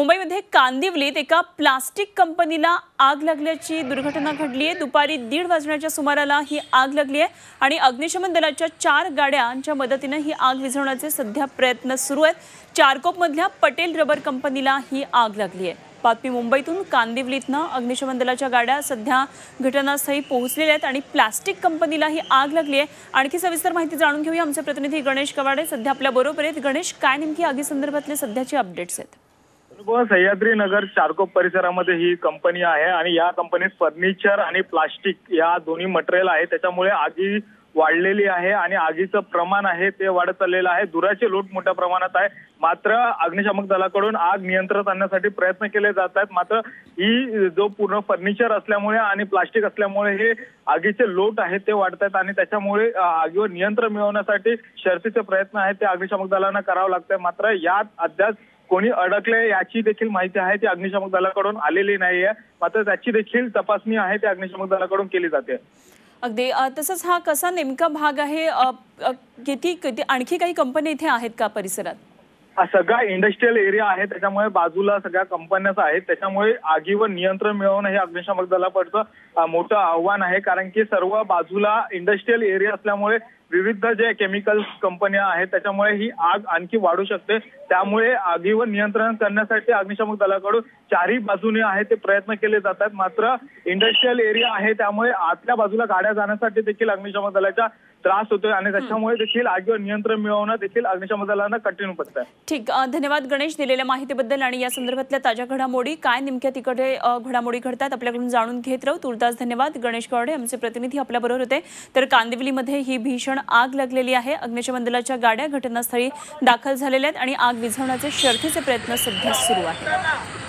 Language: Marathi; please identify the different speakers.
Speaker 1: मुंबईमध्ये कांदिवलीत एका प्लास्टिक कंपनीला आग लागल्याची दुर्घटना घडली आहे. दुपारी दीड वाजण्याच्या सुमाराला ही आग लागली आहे आणि अग्निशमन दलाच्या चार गाड्यांच्या मदतीनं ही आग विझवण्याचे सध्या प्रयत्न सुरू आहेत. चारकोपमधल्या पटेल रबर कंपनीला ही आग लागली आहे. बातमी मुंबईतून कांदिवलीतनं अग्निशमन दलाच्या गाड्या सध्या घटनास्थळी पोहोचलेल्या आहेत आणि प्लास्टिक कंपनीला ही आग लागली आहे. आणखी सविस्तर माहिती जाणून घेऊया. आमचे प्रतिनिधी गणेश कवाडे सध्या आपल्या बरोबर आहेत गणेश काय नेमकी आगीसंदर्भातले सध्याचे अपडेट्स आहेत?
Speaker 2: गोवा सह्याद्री नगर चारकोप परिसरामध्ये ही कंपनी आहे आणि या कंपनीत फर्निचर आणि प्लास्टिक या दोन्ही मटेरियल आहे. त्याच्यामुळे आगी वाढलेली आहे आणि आगीचं प्रमाण आहे ते वाढत चाललेलं आहे. धुराचे लोट मोठ्या प्रमाणात आहे. मात्र अग्निशामक दलाकडून आग नियंत्रणात आणण्यासाठी प्रयत्न केले जात आहेत. मात्र ही जो पूर्ण फर्निचर असल्यामुळे आणि प्लास्टिक असल्यामुळे हे आगीचे लोट आहेत ते वाढत आहेत आणि त्याच्यामुळे आगीवर नियंत्रण मिळवण्यासाठी शर्तीचे प्रयत्न आहेत ते अग्निशामक दलांना करावं लागतंय. मात्र यात अद्याप कोणी अडकले याची देखील माहिती आहे. ती अग्निशामक दलाकडून आलेली नाहीये. मात्र त्याची देखील तपासणी आहे. ती अग्निशामक दलाकडून केली जाते.
Speaker 1: अगदी. तसंच हा कसा नेमका भाग आहे? किती किती आणखी काही कंपनी इथे आहेत का परिसरात?
Speaker 2: सगळा इंडस्ट्रीयल एरिया आहे. त्याच्यामुळे बाजूला सगळ्या कंपन्याच आहेत. त्याच्यामुळे आगीवर नियंत्रण मिळवणं हे अग्निशामक दलाकडचं मोठं आव्हान आहे. कारण की सर्व बाजूला इंडस्ट्रीयल एरिया असल्यामुळे विविध जे केमिकल्स कंपन्या आहेत त्याच्यामुळे ही आग आणखी वाढू शकते. त्यामुळे आगीवर नियंत्रण करण्यासाठी अग्निशामक दलाकडून चारही बाजूने आहे ते प्रयत्न केले जातात. मात्र इंडस्ट्रीयल एरिया आहे त्यामुळे आतल्या बाजूला गाड्या जाण्यासाठी देखील अग्निशामक दलाचा त्रास होतोय आणि त्याच्यामुळे देखील आगीवर नियंत्रण मिळवणं देखील अग्निशामक दलांना कठीण पडत आहे
Speaker 1: ठीक धन्यवाद गणेश दिलेल्या माहितीबद्दल आणि या संदर्भातल्या ताज्या घडामोडी. काय नेमक्या तिकडे घडामोडी घडतात आपल्याकडून जाणून घेत राहू. तुर्तास धन्यवाद. गणेश गावडे आमचे प्रतिनिधी आपल्याबरोबर होते. तर कांदिवलीमध्ये ही भीषण आग लागलेली आहे. अग्निशमन दलाच्या गाड्या घटनास्थळी दाखल झालेल्या आहेत आणि आग विझवण्याचे शर्थीचे प्रयत्न सध्या सुरू आहेत.